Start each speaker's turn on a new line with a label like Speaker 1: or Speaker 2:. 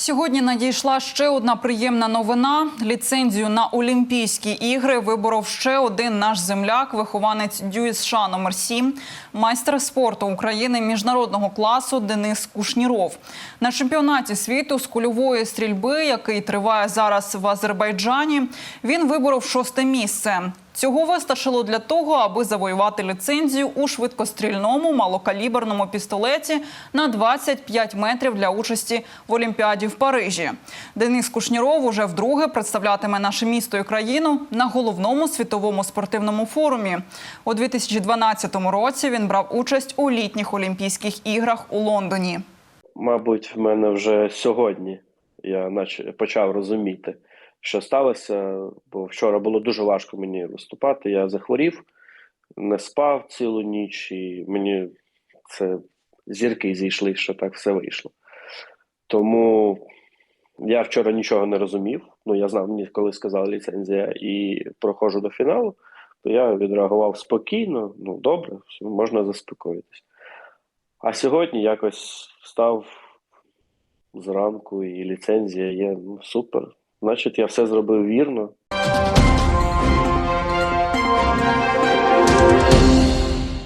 Speaker 1: Сьогодні надійшла ще одна приємна новина. Ліцензію на Олімпійські ігри виборов ще один наш земляк, вихованець ДЮСШ номер 7 майстер спорту України міжнародного класу Денис Кушніров. На чемпіонаті світу з кульової стрільби, який триває зараз в Азербайджані, він виборов шосте місце. Цього вистачило для того, аби завоювати ліцензію у швидкострільному малокаліберному пістолеті на 25 метрів для участі в Олімпіаді в Парижі. Денис Кушніров уже вдруге представлятиме наше місто і країну на головному світовому спортивному форумі. У 2012 році він брав участь у літніх Олімпійських іграх у Лондоні.
Speaker 2: Мабуть, в мене вже сьогодні я почав розуміти, що сталося, бо вчора було дуже важко мені виступати. Я захворів, не спав цілу ніч, і мені це зірки зійшли, що так все вийшло. Тому я вчора нічого не розумів. Ну, я знав, мені коли сказала ліцензія і проходжу до фіналу, то я відреагував спокійно, ну добре, можна заспокоїтись. А сьогодні якось встав зранку, і ліцензія є. Ну, супер. Значить, я все зробив вірно.